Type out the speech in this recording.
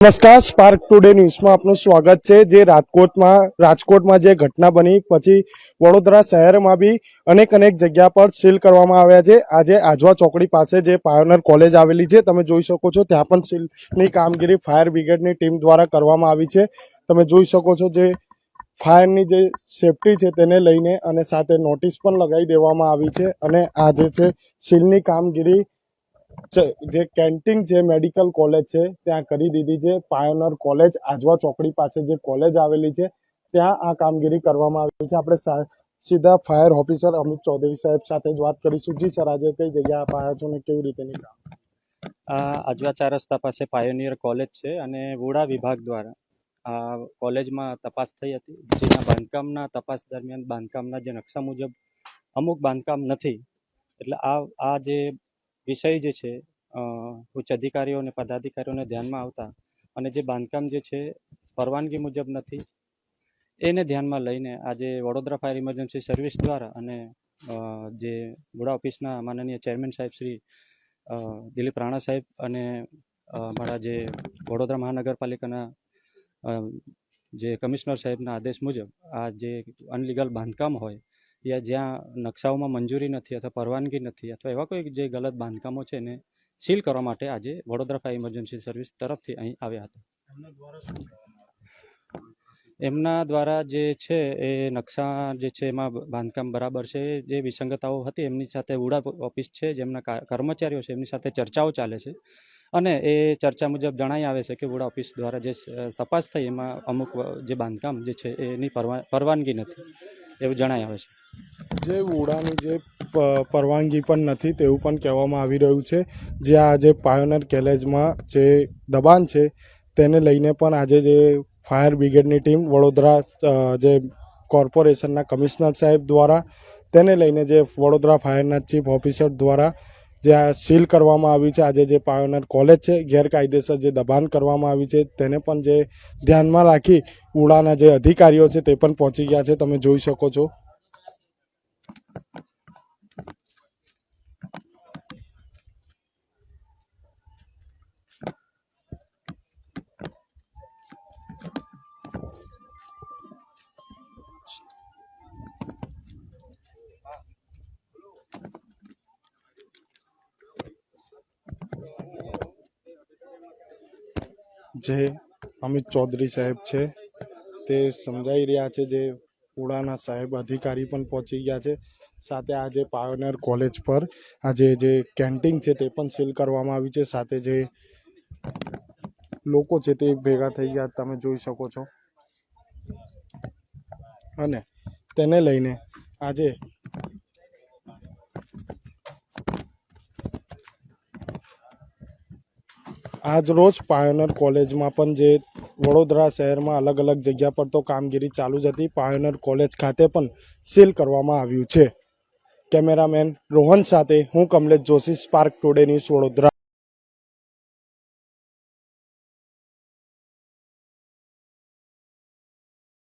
નમસ્કાર spark today ન્યૂઝમાં આપનું સ્વાગત છે. જે રાજકોટમાં રાજકોટમાં જે ઘટના બની, પછી વડોદરા શહેરમાં બી અનેક અનેક જગ્યા પર સીલ કરવામાં આવ્યા છે. આજે આજવા ચોકડી પાસે જે પાયોનર કોલેજ આવેલી છે, તમે જોઈ શકો છો, ત્યાં પણ સીલની કામગીરી ફાયર બ્રિગેડની ટીમ દ્વારા કરવામાં આવી છે. તમે જોઈ શકો છો જે ફાયરની જે સેફટી છે તેને લઈને અને સાથે નોટિસ પણ લગાવી દેવામાં આવી છે અને આજે છે સીલની કામગીરી જે કેન્ટીન છે મેડિકલ કોલેજ છે, ત્યાં કરી દીધી છે. પાયોનર કોલેજ આજવા ચોકડી પાસે જે કોલેજ આવેલી છે, ત્યાં આ કામગીરી કરવામાં આવી છે. આપણે સીધા ફાયર ઓફિસર અમિત ચૌધરી સાહેબ સાથે જ વાત કરીશું. જી સર, આજે કઈ જગ્યા પાયા છો ને કેવી રીતેની કામ? આજવા ચાર રસ્તા પાસે પાયોનિયર કોલેજ છે અને વોડા વિભાગ દ્વારા આ કોલેજમાં તપાસ થઈ હતી. જેના બાંધકામના તપાસ દરમિયાન બાંધકામના જે નકશા મુજબ અમુક બાંધકામ નથી, એટલે આ આ જે વિષય જે છે ઉચ્ચ અધિકારીઓ અને પદાધિકારીઓને ધ્યાનમાં આવતા અને જે બાંધકામ જે છે, પરવાનગી મુજબ નથી, એને ધ્યાનમાં લઈને આજે વડોદરા ફાયર ઇમરજન્સી સર્વિસ દ્વારા અને જે વડા ઓફિસના માનનીય ચેરમેન સાહેબ શ્રી દિલીપ રાણા સાહેબ અને મારા જે વડોદરા મહાનગરપાલિકાના જે કમિશનર સાહેબના આદેશ મુજબ આ જે અનલીગલ બાંધકામ હોય યા જ્યાં નકશાઓમાં મંજૂરી નથી અથવા પરવાનગી નથી અથવા એવા કોઈ જે ગલત બાંધકામો છે એને સીલ કરવા માટે આજે વડોદરા ફાયર ઇમરજન્સી સર્વિસ તરફથી અહીં આવ્યા હતા. એમના દ્વારા જે છે એ નકશા જે છે એમાં બાંધકામ બરાબર છે. જે વિસંગતાઓ હતી એમની સાથે ઉડા ઓફિસ છે જેમના કર્મચારીઓ છે એમની સાથે ચર્ચાઓ ચાલે છે. અને એ ચર્ચા મુજબ જણાઈ આવે છે કે વુડા ઓફિસ દ્વારા જે તપાસ થઈ એમાં અમુક જે બાંધકામ જે છે એની પરવાનગી નથી. એવું જણાય આવે છે. જે ઉડાની જે પરવાનગી પણ નથી તેવું પણ કહેવામાં આવી રહ્યું છે. જે આ જે પાયોનર કેલેજમાં જે દબાણ છે તેને લઈને પણ આજે જે ફાયર બ્રિગેડની ટીમ વડોદરા જે કોર્પોરેશનના કમિશનર સાહેબ દ્વારા તેને લઈને જે વડોદરા ફાયરના ચીફ ઓફિસર દ્વારા જે આ સીલ કરવામાં આવી છે, આજે જે પાયોનર કોલેજ છે, ગેરકાયદેસર જે દબાણ કરવામાં આવી છે, તેને પણ જે ધ્યાનમાં રાખી ઉડાના જે અધિકારીઓ છે, તે પણ પહોંચી ગયા છે, તમે જોઈ શકો છો. જે અમિત ચૌધરી સાહેબ છે, તે સમજાઈ રહ્યા છે જે ઉડાના સાહેબ અધિકારી પણ પહોંચી ગયા છે. સાથે આજે પાયોનિયર કોલેજ પર આજે જે કેન્ટીન છે તે પણ સીલ કરવામાં આવી છે. સાથે જે લોકો છે તે ભેગા થઈ ગયા, તમે જોઈ શકો છો. અને તેને લઈને આજે આજ રોજ પાયોનર કોલેજમાં પણ જે વડોદરા શહેરમાં અલગ અલગ જગ્યા પર તો કામગીરી ચાલુ જ હતી. પાયોનર કોલેજ ખાતે પણ સીલ કરવામાં આવ્યું છે. કેમેરામેન રોહન સાથે હું Kamlesh Joshi, Spark Today News Vadodara.